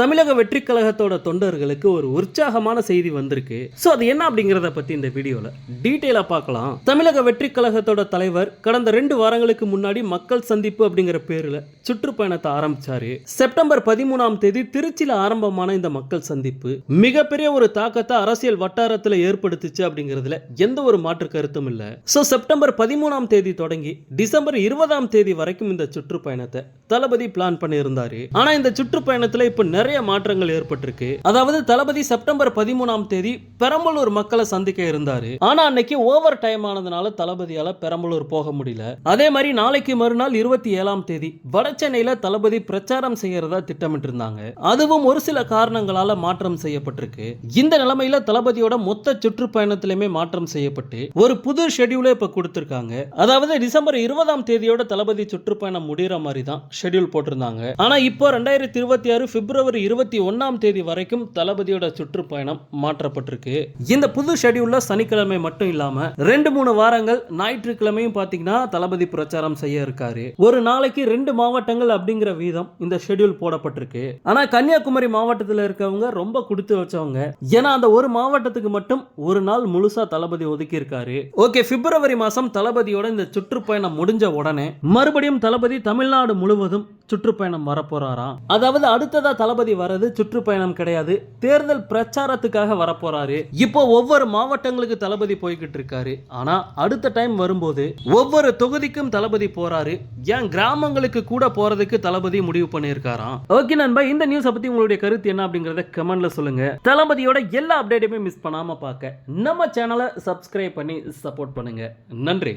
தமிழக வெற்றி கழகத்தோட தொண்டர்களுக்கு ஒரு உற்சாகமான செய்தி வந்திருக்கு. சோ அது என்ன அப்படிங்கறத பத்தி இந்த வீடியோல டீட்டெயிலா பார்க்கலாம். தமிழக வெற்றி கழகத்தோட தலைவர் கடந்த ரெண்டு வாரங்களுக்கு முன்னாடி மக்கள் சந்திப்பு அப்படிங்கிற பேர்ல சுற்றுப்பயணத்தை ஆரம்பிச்சாரு. செப்டம்பர் பதிமூணாம் தேதி திருச்சியில ஆரம்பமான இந்த மக்கள் சந்திப்பு மிகப்பெரிய ஒரு தாக்கத்தை அரசியல் வட்டாரத்துல ஏற்படுத்துச்சு அப்படிங்கிறதுல எந்த ஒரு மாற்று கருத்தும் இல்ல. சோ செப்டம்பர் பதிமூணாம் தேதி தொடங்கி டிசம்பர் இருபதாம் தேதி வரைக்கும் இந்த சுற்றுப்பயணத்தை தளபதி பிளான் பண்ணியிருந்தாரு. ஆனா இந்த சுற்றுப்பயணத்துல இப்ப நிறைய மாற்றங்கள் ஏற்பட்டிருக்கு. அதாவது தளபதி செப்டம்பர் பதிமூணாம் தேதி பெரம்பலூர் மக்களை சந்திக்க இருந்தாரு. ஆனா அன்னைக்கு ஓவர் டைம் ஆனதுனால தளபதியால பெரம்பலூர் போக முடியல. அதே மாதிரி நாளைக்கு மறுநாள் இருபத்தி ஏழாம் தேதி வட சென்னையில தளபதி பிரச்சாரம் செய்யறதா திட்டமிட்டு இருந்தாங்க அதுவும் ஒரு சில காரணங்களால மாற்றம் செய்யப்பட்டிருக்கு. இந்த நிலைமையில தளபதியோட மொத்த சுற்றுப்பயணத்திலுமே மாற்றம் செய்யப்பட்டு ஒரு புது ஷெட்யூலே இப்ப கொடுத்திருக்காங்க. அதாவது டிசம்பர் இருபதாம் தேதியோட தளபதி சுற்றுப்பயணம் முடிகிற மாதிரி தான் ஷெட்யூல் போட்டிருந்தாங்க. ஆனா இப்போ ரெண்டாயிரத்தி இருபத்தி ஆறு பிப்ரவரி இருபத்தி ஒன்னாம் தேதி வரைக்கும் தளபதியோட சுற்றுப்பயணம் மாற்றப்பட்டிருக்கு. இந்த புது ஷெட்யூல்ல சனிக்கிழமை மட்டும் இல்லாம ரெண்டு மூணு வாரங்கள் ஞாயிற்றுக்கிழமையும் பாத்தீங்கன்னா தளபதி பிரச்சாரம் செய்ய இருக்காரு. ஒரு நாளைக்கு ரெண்டு மாவட்டங்கள் அப்படிங்கிற வீதம் இந்த ஷெட்யூல் போடப்பட்டிருக்கு. ஆனா கன்னியாகுமரி மாவட்டத்தில் இருக்கவங்க ரொம்ப கொடுத்து வச்சவங்க. ஏன்னா அந்த ஒரு மாவட்டத்துக்கு மட்டும் ஒரு நாள் முழுசா தளபதி ஒதுக்கி இருக்காரு. ஓகே பிப்ரவரி மாசம் தளபதியோட இந்த சுற்றுப்பயணம் முடிஞ்ச உடனே மறுபடியும் தளபதி தமிழ்நாடு முழுவதும் சுற்றுப்பயணம் வரப்போறாராம் அதாவது அடுத்ததா தளபதி வரது சுற்றுப்பயணம் கிடையாது. தேர்தல் பிரச்சாரத்துக்காக வரப்போறாரு. இப்போ ஒவ்வொரு மாவட்டங்களுக்கு தளபதி போய்கிட்டு இருக்காரு. ஆனா அடுத்த டைம் வரும்போது ஒவ்வொரு தொகுதிக்கும் தளபதி போறாரு. ஏன் கிராமங்களுக்கு கூட போறதுக்கு தளபதி முடிவு பண்ணியிருக்காராம்? ஓகே நண்பா இந்த நியூஸை பத்தி உங்களுடைய கருத்து என்ன அப்படிங்கறத கமெண்ட்ல சொல்லுங்க. தளபதியோட எல்லா அப்டேட்டுமே மிஸ் பண்ணாம பார்க்க நம்ம சேனலை சப்ஸ்கிரைப் பண்ணி சப்போர்ட் பண்ணுங்க. நன்றி.